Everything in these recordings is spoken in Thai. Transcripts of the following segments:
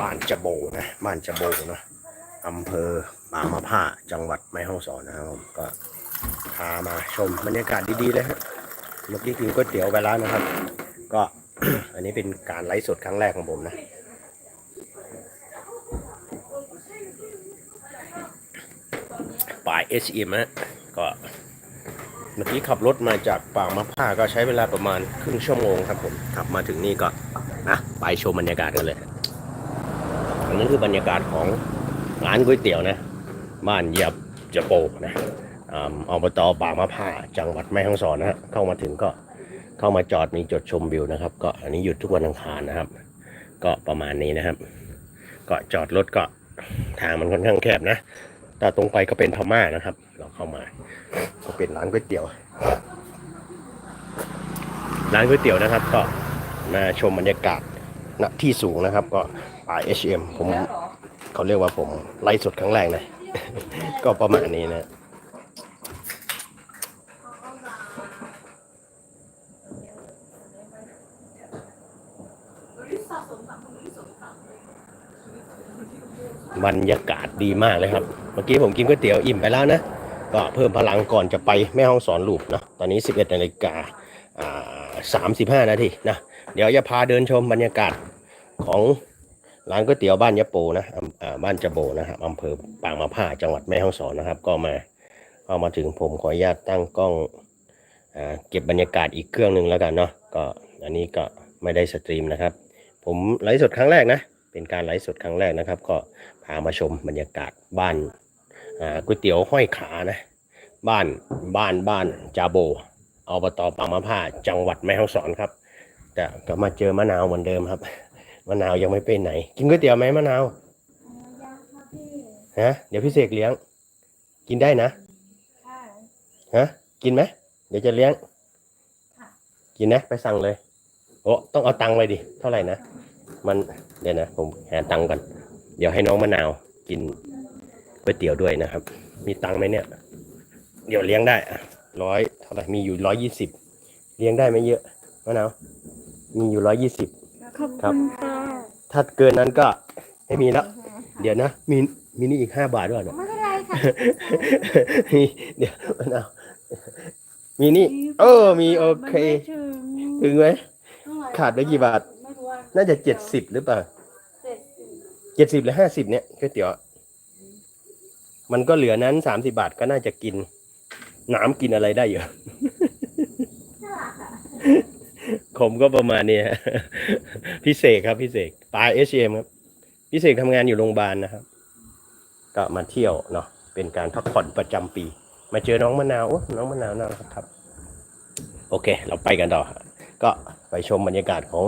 บ้านจะโบนะบ้านจะโบนะอำเภอปางมะผ้าจังหวัดแม่ฮ่องสอนนะครับผมก็พามาชมบรรยากาศดีๆเลยฮะเมื่อกี้กินก๋วยเตี๋ยวไปแล้วนะครับ ก็อันนี้เป็นการไลฟ์สดครั้งแรกของผมนะป่าย HM นะก็เมื่อกี้ขับรถมาจากปางมะผ้าก็ใช้เวลาประมาณครึ่งชั่วโมงครับผมขับมาถึงนี่ก็นะไปชมบรรยากาศกันเลย อันนี้คือบรรยากาศของร้านก๋วยเตี๋ยวนะ บ้านยับจะโปกนะอ่าอบตปางมะผ้าจังหวัดแม่ฮ่องสอนนะฮะเข้ามาถึงก็เข้ามาจอดมีจุดชมวิวนะครับ ก็อันนี้หยุดทุกวันอังคารนะครับ ก็ประมาณนี้นะครับ ก็จอดรถก็ทางมันค่อนข้างแคบนะแต่ตรงไปก็เป็นพม่านะครับ เราเข้ามาก็เป็นร้านก๋วยเตี๋ยว ร้านก๋วยเตี๋ยวนะครับ ก็มาชมบรรยากาศ ณที่สูงนะครับ ก็ป่า HM ผมเขาเรียกว่าผมไล่สดครั้งแรกนะ ก็ประมาณนี้นะบรรยากาศดีมากเลยครับ เมื่อกี้ผมกินก๋วยเตี๋ยวอิ่มไปแล้วนะ ก็เพิ่มพลังก่อนจะไปแม่ห้องสอนลูปเนาะตอนนี้ 11นาฬิกาอ่า35นาทีนะ เดี๋ยวจะพาเดินชมบรรยากาศของร้านก๋วยเตี๋ยวบ้านยะโปนะอ่าบ้านจะโบนะครับอำเภอปางมะผ้าจังหวัดแม่ฮ่องสอนนะครับ ก็มาเข้ามาถึงผมขออนุญาตตั้งกล้องอ่าเก็บบรรยากาศอีกเครื่องหนึ่งแล้วกันเนาะก็อันนี้ก็ไม่ได้สตรีมนะครับ ผมไลฟ์สดครั้งแรกนะ เป็นการไลฟ์สดครั้งแรกนะครับ ก็พามาชมบรรยากาศบ้านอ่าก๋วยเตี๋ยวห้อยขานะ บ้านบ้านบ้านจาโบอบตปางมะผ้าจังหวัดแม่ฮ่องสอนครับ แต่ก็มาเจอมะนาวเหมือนเดิมครับ มะนาวยังไม่ไปไหน กินก๋วยเตี๋ยวไหมมะนาวฮะเดี๋ยวพี่เสกเลี้ยง กินได้นะฮะกินไหมเดี๋ยวจะเลี้ยงกินนะไปสั่งเลยโอ้ต้องเอาตังค์ไปดิเท่าไหร่นะมันเดี๋ยวนะผมหาตังค์ก่อนเดี๋ยวให้น้องมะนาวกินก๋วยเตี๋ยวด้วยนะครับ มีตังค์ไหมเนี่ย เดี๋ยวเลี้ยงได้ร้อยเท่าไหร่มีอยู่ร้อยยี่สิบเลี้ยงได้ไม่เยอะมะนาว มีอยู่ร้อยยี่สิบ ขอบครับคุณค่ะถ้าเกินนั้นก็ไม่มีแล้ว เดี๋ยวนะ มีมีนี่อีกห้าบาทด้วยเนี่ยไม่เป็นไรค่ะมีเดี๋ยวมะนาวมีนี่ เออ มีโอเคมันไม่ถึงถึงไหมเท่ไหร่ขาดไปกี่บาทไม่รู้ว่าน่าจะเจ็ดสิบหรือเปล่าเจ็ดสิบเจ็ดสิบหรือห้าสิบเนี่ยก๋วยเตี๋ยว มันก็เหลือนั้นสามสิบาทก็น่าจะกิน น้ำกินอะไรได้เยอะ ผมก็ประมาณนี้พี่เสกครับพี่เสกปลายเอชเอ็มครับพี่เสกทำงานอยู่โรงพยาบาลนะครับ ก็มาเที่ยวเนาะเป็นการพักผ่อนประจำปี มาเจอน้องมะนาวน้องมะนาวน่ารักครับ โอเค เราไปกันต่อครับก็ไปชมบรรยากาศของ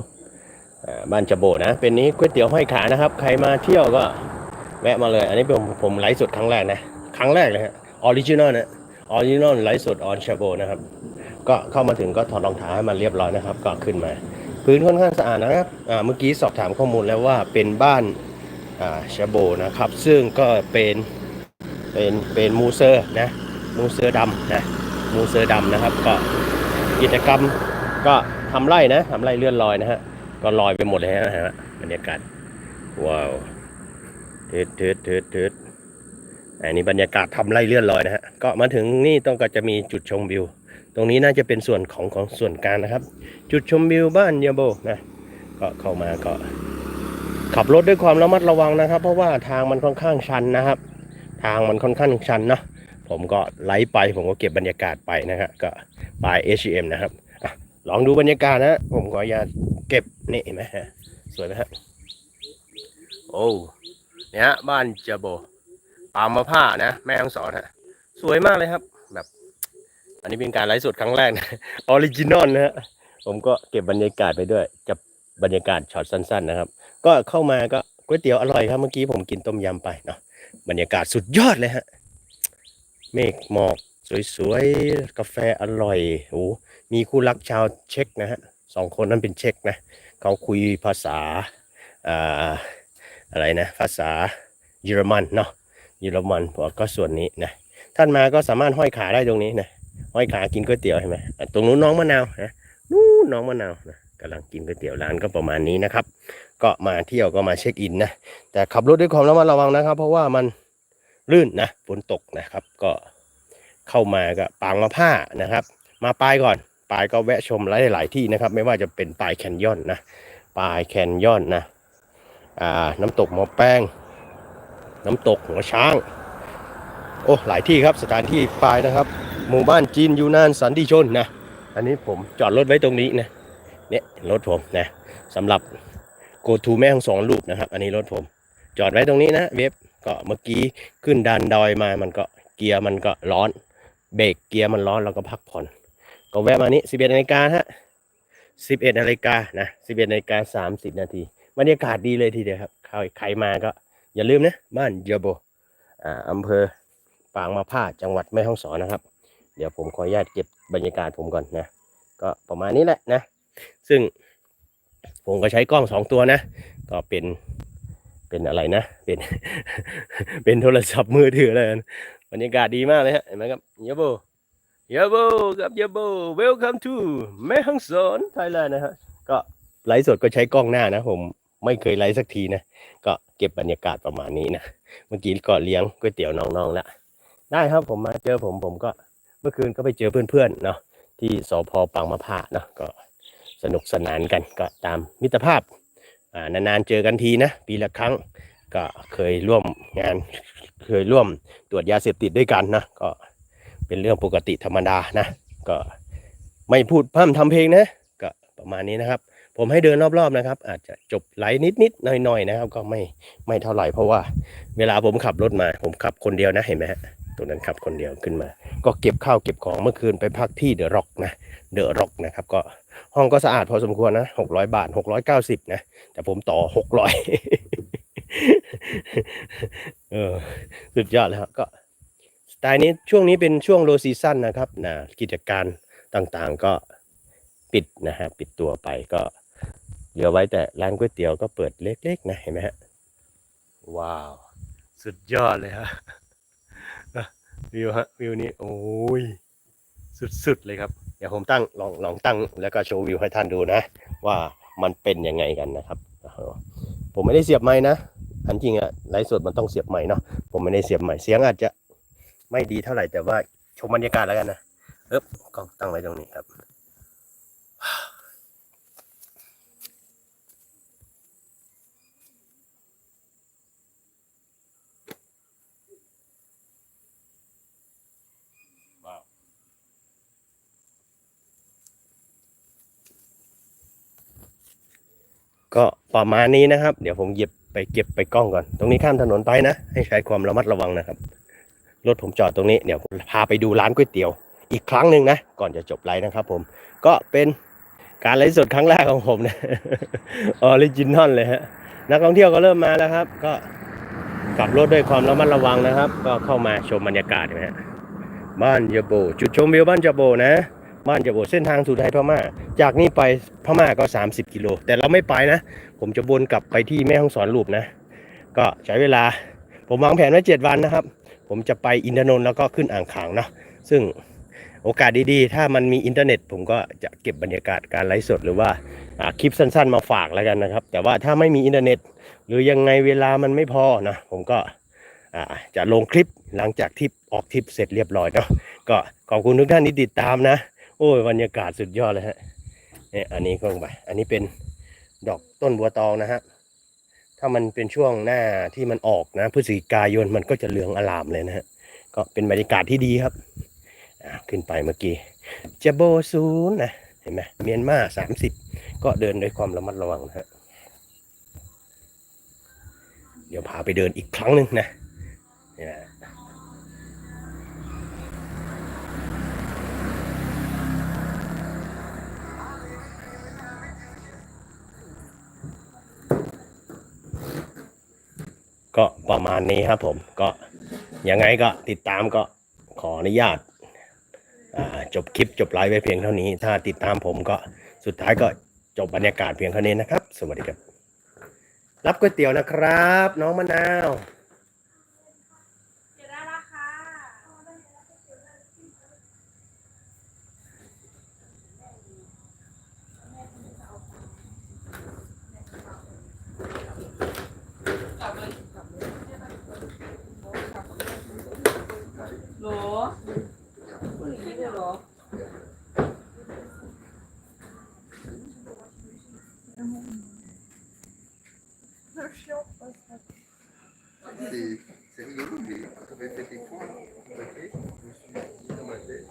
อบ้านจโบนะ เป็นนี้ก๋วยเตี๋ยวห้อยขานะครับ ใครมาเที่ยวก็แวะมาเลย อันนี้ผมผมไลฟ์สดครั้งแรกนะ ครั้งแรกเลยฮะออริจินอลนะออริจินอลไลฟ์สดออนชาโบนะครับ ก็เข้ามาถึงก็ถอดรองเท้าให้มันเรียบร้อยนะครับ ก็ขึ้นมา พื้นค่อนข้างสะอาดนะครับเมื่อกี้สอบถามข้อมูลแล้วว่าเป็นบ้านาชาโบนะครับ ซึ่งก็เป็นเป็นเป็นมูเซอร์นะมูเซอร์ดำนะมูเซอร์ดำนะครับ ก็กิจกรรมก็ทำไร่นะทำไร่เลื่อนลอยนะฮะก็ลอยไปหมดเลยนะฮะบรรยากาศว้าวทืดทืดทืดทืดอันนี้บรรยากาศทำไร่เลื่อนลอยนะฮะก็มาถึงนี่ต้องก็จะมีจุดชมวิว ตรงนี้น่าจะเป็นส่วนของของส่วนกลางนะครับ จุดชมวิวบ้านยาโบนะก็เข้ามาก็ขับรถด้วยความระมัดระวังนะครับ เพราะว่าทางมันค่อนข้างชันนะครับ ทางมันค่อนข้างชันเนาะผมก็ไล่ไปผมก็เก็บบรรยากาศไปนะฮะก็ปลาย H&M นะครับลองดูบรรยากาศนะผมขออนุญาเก็บนี่เห็นไหมฮะสวยไหมฮะโอ้เนี่ยบ้านจาโบปามะผ้านะ แม่ฮ่องสอนฮะสวยมากเลยครับแบบ อันนี้เป็นการไลฟ์สดครั้งแรกนะออริจินอลนะฮะผมก็เก็บบรรยากาศไปด้วยจะบรรยากาศช็อตสั้น ๆ นะครับ ก็เข้ามาก็ก๋วยเตี๋ยวอร่อยครับเมื่อกี้ผมกินต้มยำไปเนาะบรรยากาศสุดยอดเลยฮะเมฆหมอกสวยๆกาแฟอร่อยโอ้มีคู่รักชาวเช็กนะฮะสองคนนั้นเป็นเช็กนะเขาคุยภาษาอ่าอะไรนะ ภาษาเยอรมันเนาะเยอรมันพอก็ส่วนนี้นะท่านมาก็สามารถห้อยขาได้ตรงนี้นะ ห้อยขากินก๋วยเตี๋ยวใช่ไหมตรงนู้นน้องมะนาวนะนู้นน้องมะนาวนะกำลังกินก๋วยเตี๋ยวร้านก็ประมาณนี้นะครับ ก็มาเที่ยวก็มาเช็คอินนะแต่ขับรถด้วยความระมัดระวังนะครับ เพราะว่ามันลื่นนะฝนตกนะครับ ก็เข้ามาก็ปางมะผ้านะครับ มาปลายก่อนปลายก็แวะชมหลายหลาย ๆ ที่นะครับ ไม่ว่าจะเป็นปลายแคนยอนนะปลายแคนยอนนะอ่าน้ำตกหมอแป้ง น้ำตกหัวช้าง โอ้หลายที่ครับสถานที่ปลายนะครับ หมู่บ้านจีนยูนานสันติชนนะอันนี้ผมจอดรถไว้ตรงนี้นะเนี่ยรถผมนะสำหรับ go to แม่ของสองลูกนะครับ อันนี้รถผม จอดไว้ตรงนี้นะเว็บก็เมื่อกี้ขึ้นดันดอยมามันก็เกียร์มันก็ร้อน เบรกเกียร์มันร้อนเราก็พักผ่อน ก็แวะมานี้11นาฬิกาฮะ11นาฬิกานะ11นาฬิกา30 นาทีบรรยากาศดีเลยทีเดียวครับใครใครมาก็อย่าลืมนะบ้านเยโบอ่าอำเภอปางมาผ้าจังหวัดแม่ฮ่องสอนนะครับ เดี๋ยวผมขออนุญาตเก็บบรรยากาศผมก่อนนะ ก็ประมาณนี้แหละนะ ซึ่งผมก็ใช้กล้องสองตัวนะ ก็เป็นเป็นอะไรนะ เป็น เป็นโทรศัพท์มือถือเลยนะบรรยากาศดีมากเลยฮะเห็นไหมครับเยโบเยโบครับเยโบ welcome to แม่ฮ่องสอนไทยแลนด์นะฮะก็ไลฟ์สดก็ใช้กล้องหน้านะ ผมไม่เคยไลฟ์สักทีนะ ก็เก็บบรรยากาศประมาณนี้นะ เมื่อกี้ก็เลี้ยงก๋วยเตี๋ยวน้องๆแล้วได้ครับผมมาเจอผมผมก็ เมื่อคืนก็ไปเจอเพื่อนๆเนาะที่สพปางมะพร้าเนาะก็สนุกสนานกันก็ตามมิตรภาพนานๆเจอกันทีนะ ปีละครั้งก็เคยร่วมงานเคยร่วมตรวจยาเสพติดด้วยกันนะก็เป็นเรื่องปกติธรรมดานะ ก็ไม่พูดพร่ำทำเพลงนะก็ประมาณนี้นะครับ ผมให้เดินรอบๆนะครับ อาจจะจบไลฟ์นิดๆหน่อยๆนะครับ ก็ไม่ไม่เท่าไหร่เพราะว่า เวลาผมขับรถมา ผมขับคนเดียวนะเห็นไหมฮะ ตรงนั้นขับคนเดียวขึ้นมา ก็เก็บข้าวเก็บของเมื่อคืนไปพักที่เดอะร็อกนะเดอะร็อกนะครับก็ห้องก็สะอาดพอสมควรนะหกร้อยบาทหกร้อยเก้าสิบนะแต่ผมต่อหกร้อยเออสุดยอดเลยครับก็สไตล์นี้ช่วงนี้เป็นช่วงโลซีซั่นนะครับนะกิจการต่างๆก็ปิดนะฮะปิดตัวไปก็เหลือไว้แต่ร้านก๋วยเตี๋ยวก็เปิดเล็กๆนะเห็นไหมฮะว้าว สุดยอดเลยฮะ วิวฮะวิวนี้โอ้ยสุดๆเลยครับ เดี๋ยวผมตั้งลองลองตั้ง แล้วก็โชว์วิวให้ท่านดูนะ ว่ามันเป็นยังไงกันนะครับ ผมไม่ได้เสียบไม้นะอันจริงอะไลฟ์สดมันต้องเสียบไม้เนาะผมไม่ได้เสียบไม้เสียงอาจจะไม่ดีเท่าไหร่แต่ว่าชมบรรยากาศแล้วกันนะเอ๊บกล้องตั้งไว้ตรงนี้ครับ ก็ ประมาณนี้นะครับ เดี๋ยวผมเก็บไปเก็บไปกล้องก่อน ตรงนี้ข้ามถนนไปนะ ให้ใช้ความระมัดระวังนะครับ รถผมจอดตรงนี้ เดี๋ยวพาไปดูร้านก๋วยเตี๋ยว อีกครั้งหนึ่งนะ ก่อนจะจบไลฟ์นะครับผม ก็เป็นการไลฟ์สดครั้งแรกของผมนะ ออริจินอลเลยฮะ นักท่องเที่ยวก็เริ่มมาแล้วครับ ก็ขับรถด้วยความระมัดระวังนะครับ ก็เข้ามาชมบรรยากาศนะฮะ บ้านยาโบ จุดชมวิวบ้านยาโบนะ บ้านยาโบเส้นทางสู่ไทยพม่า จากนี้ไปพม่าก็ 30 กิโล แต่เราไม่ไปนะ ผมจะวนกลับไปที่แม่ฮ่องสอนลูปนะ ก็ใช้เวลา ผมวางแผนไว้7วันนะครับ ผมจะไปอินทนนท์แล้วก็ขึ้นอ่างขางเนาะซึ่งโอกาสดีๆ ถ้ามันมีอินเทอร์เน็ต ผมก็จะเก็บบรรยากาศการไลฟ์สดหรือว่าคลิปสั้นๆ มาฝากแล้วกันนะครับ แต่ว่าถ้าไม่มีอินเทอร์เน็ต หรือยังไงเวลามันไม่พอนะผมก็จะลงคลิปหลังจากที่ออกทริปเสร็จเรียบร้อยเนาะก็ขอบคุณทุกท่านที่ติดตามนะ อ้ยบรรยากาศสุดยอดเลยฮะเนี่ยอันนี้ก็ลงไปอันนี้เป็นดอกต้นบัวตองนะฮะถ้ามันเป็นช่วงหน้าที่มันออกนะพฤศจิกายนมันก็จะเหลืองอลามเลยนะฮะก็เป็นบรรยากาศที่ดีครับอ่าขึ้นไปเมื่อกี้เจโบซูนนะเห็นไหมเมียนมาสามสิบก็เดินด้วยความระมัดระวังนะฮะเดี๋ยวพาไปเดินอีกครั้งหนึ่งนะ ก็ประมาณนี้ครับผมก็ยังไงก็ติดตามก็ขออนุญาตจบคลิปจบไลฟ์ไว้เพียงเท่านี้ ถ้าติดตามผมก็สุดท้ายก็จบบรรยากาศเพียงเท่านี้นะครับ สวัสดีครับ รับก๋วยเตี๋ยวนะครับ น้องมะนาว C'est rigolo, mais quand on avait fait les cours, je me suis dit dans ma tête,